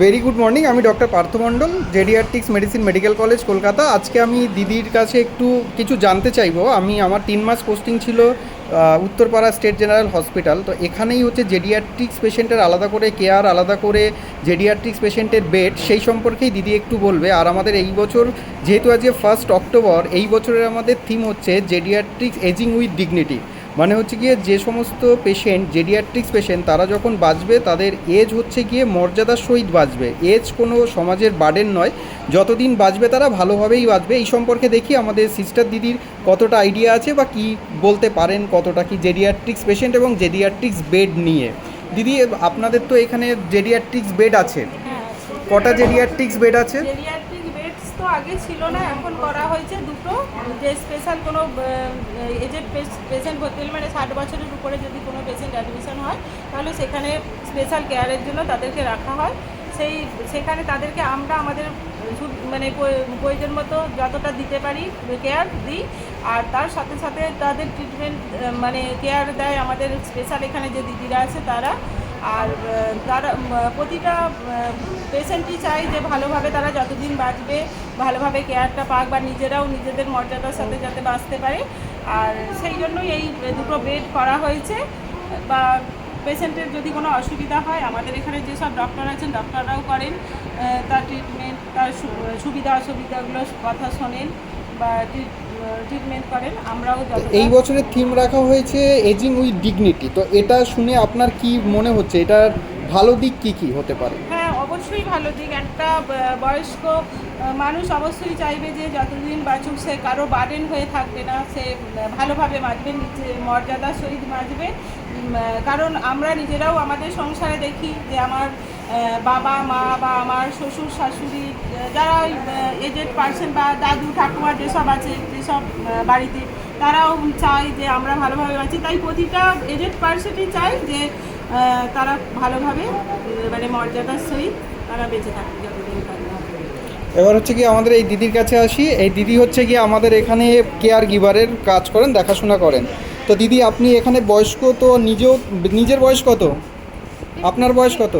Very good morning আমি doctor Partha Mondal paediatrics medicine medical college Kolkata. আজকে আমি দিদির কাছে একটু কিছু জানতে চাইব। আমি, আমার তিন মাস পোস্টিং ছিল উত্তরপাড়া স্টেট জেনারেল হসপিটাল তো এখানেই হচ্ছে জেডিয়াট্রিক্স পেশেন্টের আলাদা করে কেয়ার আলাদা করে জেডিয়াট্রিক্স পেশেন্টের বেড সেই সম্পর্কেই দিদি একটু বলবে। আর আমাদের এই বছর, যেহেতু আজকে ফার্স্ট অক্টোবর এই বছরের আমাদের থিম হচ্ছে জেডিয়াট্রিক্স এজিং উইথ ডিগনিটি মানে হচ্ছে গিয়ে যে সমস্ত পেশেন্ট জেডিয়াট্রিক্স পেশেন্ট তারা যখন বাঁচবে তাদের এজ হচ্ছে গিয়ে মর্যাদার সহিত বাঁচবে। এজ কোনো সমাজের বার্ডেন নয়। যতদিন বাঁচবে তারা ভালোভাবেই বাঁচবে। এই সম্পর্কে দেখি আমাদের সিস্টার দিদির কতটা আইডিয়া আছে বা কি বলতে পারেন কতটা কি জেডিয়াট্রিক্স পেশেন্ট এবং জেডিয়াট্রিক্স বেড নিয়ে। দিদি আপনাদের তো এখানে জেডিয়াট্রিক্স বেড আছে। হ্যাঁ কটা জেডিয়াট্রিক্স বেড আছে? তো আগে ছিল না, এখন করা হয়েছে দুটো। যে স্পেশাল কোনো এজেড পেশেন্ট ভর্তি হলে মানে ষাট বছরের উপরে যদি কোনো পেশেন্ট অ্যাডমিশন হয়, তাহলে সেখানে স্পেশাল কেয়ারের জন্য তাদেরকে রাখা হয়। সেই, সেখানে তাদেরকে আমরা আমাদের মানে প্রয়োজন মতো যতটা দিতে পারি কেয়ার দিই। আর তার সাথে সাথে তাদের ট্রিটমেন্ট মানে কেয়ার দেয় আমাদের স্পেশাল এখানে যে দিদিরা আছে তারা। আর তারা প্রতিটা পেশেন্টই চাই যে ভালোভাবে তারা যতদিন বাঁচবে, ভালোভাবে কেয়ারটা পাক বা নিজেরাও নিজেদের মর্যাদার সাথে যাতে বাঁচতে পারে। আর সেই জন্যই এই দুটো বেড করা হয়েছে। বা পেশেন্টের যদি কোনো অসুবিধা হয়, আমাদের এখানে যেসব ডক্টর আছেন ডক্টররাও করেন তার ট্রিটমেন্ট তার সুবিধা অসুবিধাগুলো কথা শোনেন। বা ট্রিটমেন্ট এই বছরের থিম রাখা হয়েছে এজিং উইথ ডিগনিটি তো এটা শুনে আপনার কি মনে হচ্ছে? এটার ভালো দিক কি কি হতে পারে? অবশ্যই ভালো দিক। একটা বয়স্ক মানুষ অবশ্যই চাইবে যে যতদিন বাঁচুক সে কারও বার্ডেন হয়ে থাকবে না, সে ভালোভাবে বাঁচবে নিজে মর্যাদার সহিত বাঁচবে। কারণ আমরা নিজেরাও আমাদের সংসারে দেখি যে আমার বাবা, মা বা আমার শ্বশুর, শাশুড়ি যারা এজেড পার্সন বা দাদু, ঠাকুমা যেসব আছে, যেসব বাড়িতে, তারাও চায় যে আমরা ভালোভাবে বাঁচি। তাই প্রতিটা এজেড পার্সনই চায় যে তারা ভালোভাবে মানে মর্যাদার সহিত তারা বেঁচে থাকবে যতদিন এবার হচ্ছে কি আমাদের এই দিদির কাছে আসি। এই দিদি হচ্ছে কি আমাদের এখানে কেয়ার গিভারের কাজ করেন দেখাশোনা করেন। তো দিদি আপনি এখানে বয়স্ক তো নিজেও নিজের বয়স কত? আপনার বয়স কত?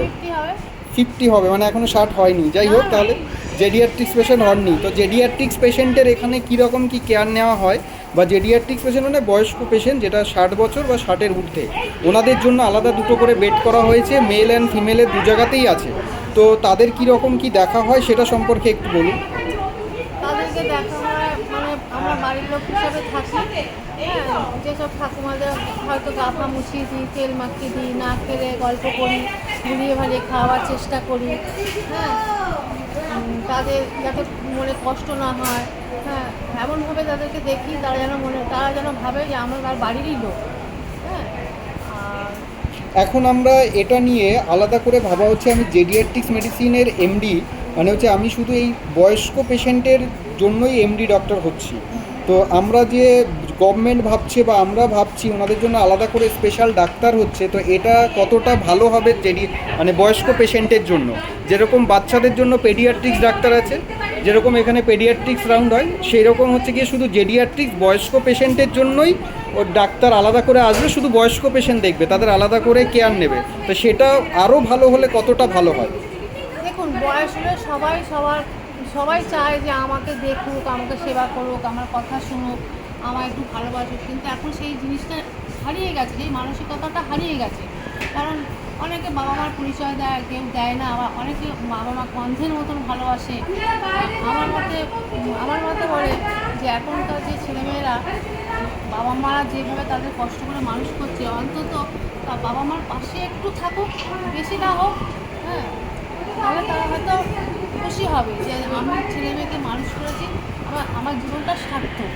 ফিফটি হবে। মানে এখনও ষাট হয়নি। যাই হোক তাহলে জেডিয়াট্রিক্স পেশেন্ট হননি। তো জেডিয়াট্রিক্স পেশেন্টের এখানে কীরকম কি কেয়ার নেওয়া হয়? বা জেডিয়াট্রিক্স পেশেন্ট মানে বয়স্ক পেশেন্ট যেটা ষাট বছর বা ষাটের ঊর্ধ্বে। ওনাদের জন্য আলাদা দুটো করে বেড করা হয়েছে মেল অ্যান্ড ফিমেলের দু জায়গাতেই আছে। তো তাদের কীরকম কি দেখা হয় সেটা সম্পর্কে একটু বলুন। তাদেরকে দেখা হয় মানে আমরা লোক হিসাবে থাকি। হ্যাঁ যেসব ঠাকুমাদের হয়তো গাফা মুছিয়ে দিই, তেল মাখিয়ে দিই, না খেলে গল্প করি ঘুরিয়ে ভালিয়ে খাওয়ার চেষ্টা করি। হ্যাঁ তাদের যাতে মনে কষ্ট না হয়। হ্যাঁ এমনভাবে তাদেরকে দেখি, তারা যেন মনে, তারা যেন ভাবে যে আমরা বাড়িরই লোক। হ্যাঁ এখন আমরা এটা নিয়ে আলাদা করে ভাবা হচ্ছে, আমি জেডিয়াট্রিক্স মেডিসিনের এমডি মানে হচ্ছে আমি শুধু এই বয়স্ক পেশেন্টের জন্যই এমডি ডক্টর হচ্ছি। তো আমরা যে গভর্নমেন্ট ভাবছে বা আমরা ভাবছি, ওনাদের জন্য আলাদা করে স্পেশাল ডাক্তার হচ্ছে, তো এটা কতটা ভালো হবে জেডি মানে বয়স্ক পেশেন্টের জন্য? যেরকম বাচ্চাদের জন্য পেডিয়াট্রিক্স ডাক্তার আছে যেরকম এখানে পেডিয়াট্রিক্স রাউন্ড হয় সেই রকম হচ্ছে গিয়ে শুধু জেডিয়াট্রিক্স বয়স্ক পেশেন্টের জন্যই ওর ডাক্তার আলাদা করে আসবে, শুধু বয়স্ক পেশেন্ট দেখবে, তাদের আলাদা করে কেয়ার নেবে। তো সেটা আরও ভালো হলে কতটা ভালো হয়? দেখুন বয়স হলে সবাই সবার, সবাই চায় যে আমাকে দেখুক, আমাকে সেবা করুক, আমার কথা শুনুক, আমায় একটু ভালোবাসুক। কিন্তু এখন সেই জিনিসটা হারিয়ে গেছে এই মানসিকতাটা হারিয়ে গেছে। কারণ অনেকে বাবা মার পরিচয় দেয়, কেউ দেয় না, আবার অনেকে বাবা মা গন্ধের মতন ভালোবাসে। আমার মতে আমার মতে বলে যে এখনকার যে ছেলেমেয়েরা বাবা মারা যেভাবে তাদের কষ্ট করে মানুষ করছে, অন্তত তার বাবা মার পাশে একটু থাকুক, বেশি না হোক হ্যাঁ। তাহলে তারা হয়তো খুশি হবে যে আমি ছেলে মেয়েকে মানুষ করেছি আমার আমার জীবনটা সার্থক।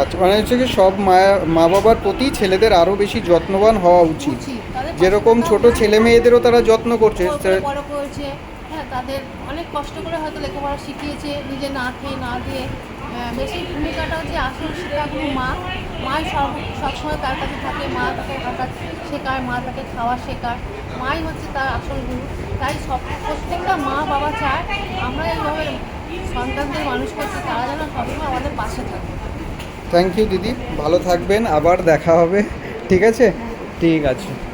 আচ্ছা মানে হচ্ছে কি সব মায়া মা বাবার প্রতি ছেলেদের আরও বেশি যত্নবান হওয়া উচিত। যেরকম ছোট ছেলে মেয়েদেরও তারা যত্ন করছে বড় করেছে হ্যাঁ তাদের অনেক কষ্ট করে হয়তো লেখাপড়া শিখিয়েছে নিজে না খেয়ে না দিয়ে। বেশি ভূমিকাটা হচ্ছে আসল শেখাগুলো মা। মাই সব সবসময় তার কাছে থাকে মা তাকে হাঁটা শেখায় মা তাকে খাওয়া শেখায়। মাই হচ্ছে তার আসল গুরু। তাই সব প্রত্যেকটা মা বাবা চায় আমরা এইভাবে সন্তানদের মানুষ করছি তারা যেন সবসময় আমাদের পাশে থাকে। থ্যাংক ইউ দিদি। ভালো থাকবেন আবার দেখা হবে। ঠিক আছে? ঠিক আছে।